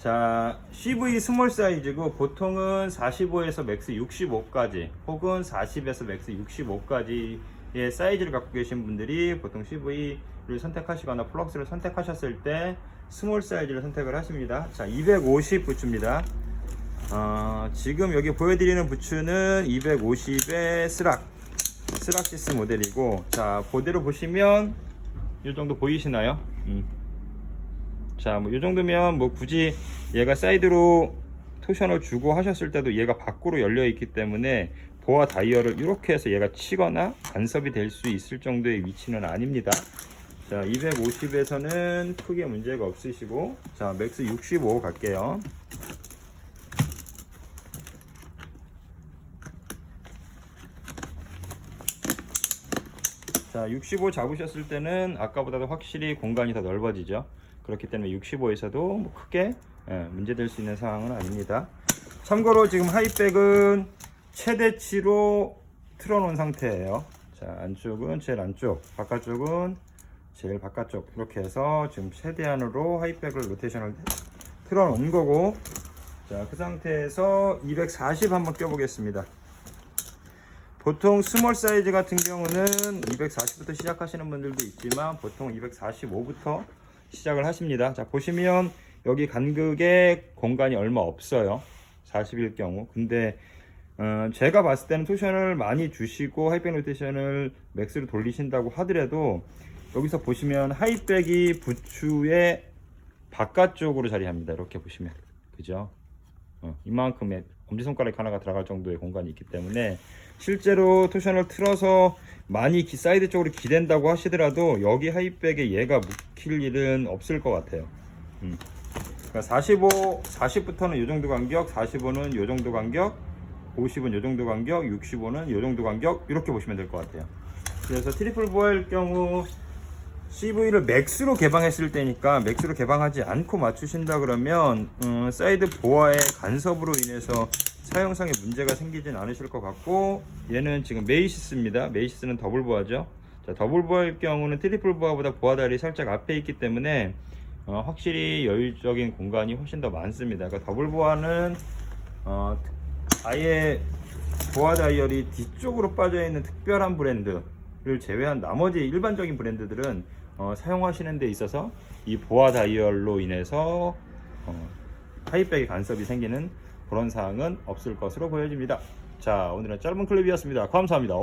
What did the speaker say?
자, CV 스몰 사이즈고 보통은 45에서 맥스 65까지 혹은 40에서 맥스 65까지의 사이즈를 갖고 계신 분들이 보통 CV를 선택하시거나 플럭스를 선택하셨을 때 스몰 사이즈를 선택을 하십니다. 자, 250 부츠입니다. 어, 지금 여기 보여드리는 부츠는 250의 스락 스락시스 모델이고 자 그대로 보시면 이 정도 보이시나요? 음. 자, 뭐 이 정도면 뭐 굳이 얘가 사이드로 토션을 주고 하셨을 때도 얘가 밖으로 열려 있기 때문에 보아 다이얼을 이렇게 해서 얘가 치거나 간섭이 될 수 있을 정도의 위치는 아닙니다. 자, 250에서는 크게 문제가 없으시고 자, 맥스 65 갈게요. 자, 65 잡으셨을 때는 아까보다도 확실히 공간이 더 넓어지죠. 그렇기 때문에 65에서도 뭐 크게 예, 문제될 수 있는 상황은 아닙니다. 참고로 지금 하이백은 최대치로 틀어놓은 상태예요. 자, 안쪽은 제일 안쪽, 바깥쪽은 제일 바깥쪽 이렇게 해서 지금 최대한으로 하이백을 로테이션을 틀어놓은 거고 자, 그 상태에서 240 한번 껴보겠습니다. 보통 스몰 사이즈 같은 경우는 240부터 시작하시는 분들도 있지만 보통 245부터 시작을 하십니다. 자, 보시면 여기 간극에 공간이 얼마 없어요. 40일 경우. 근데 어, 제가 봤을 때는 토션을 많이 주시고 하이백 로테이션을 맥스로 돌리신다고 하더라도 여기서 보시면 하이백이 부추의 바깥쪽으로 자리합니다. 이렇게 보시면. 그죠? 어, 이만큼의 엄지손가락 하나가 들어갈 정도의 공간이 있기 때문에 실제로 토션을 틀어서 많이 기- 사이드 쪽으로 기댄다고 하시더라도 여기 하이백에 얘가 묵힐 일은 없을 것 같아요. 음. 그러니까 45, 40부터는 이 정도 간격, 45는 이 정도 간격, 50은 이 정도 간격, 65는 이 정도 간격 이렇게 보시면 될 것 같아요. 그래서 트리플 보일 경우 CV를 맥스로 개방했을 때니까 맥스로 개방하지 않고 맞추신다 그러면 음, 사이드 보아의 간섭으로 인해서 사용상에 문제가 생기진 않으실 것 같고 얘는 지금 메이시스입니다. 메이시스는 더블 보아죠. 자, 더블 보아일 경우는 트리플 보아보다 보아 다리 살짝 앞에 있기 때문에 어, 확실히 여유적인 공간이 훨씬 더 많습니다. 그러니까 더블 보아는 어, 아예 보아 다이얼이 뒤쪽으로 빠져 있는 특별한 브랜드를 제외한 나머지 일반적인 브랜드들은 어, 사용하시는 데 있어서 이 보아 다이얼로 인해서 어, 하이백의 간섭이 생기는 그런 사항은 없을 것으로 보여집니다. 자, 오늘은 짧은 클립이었습니다. 감사합니다.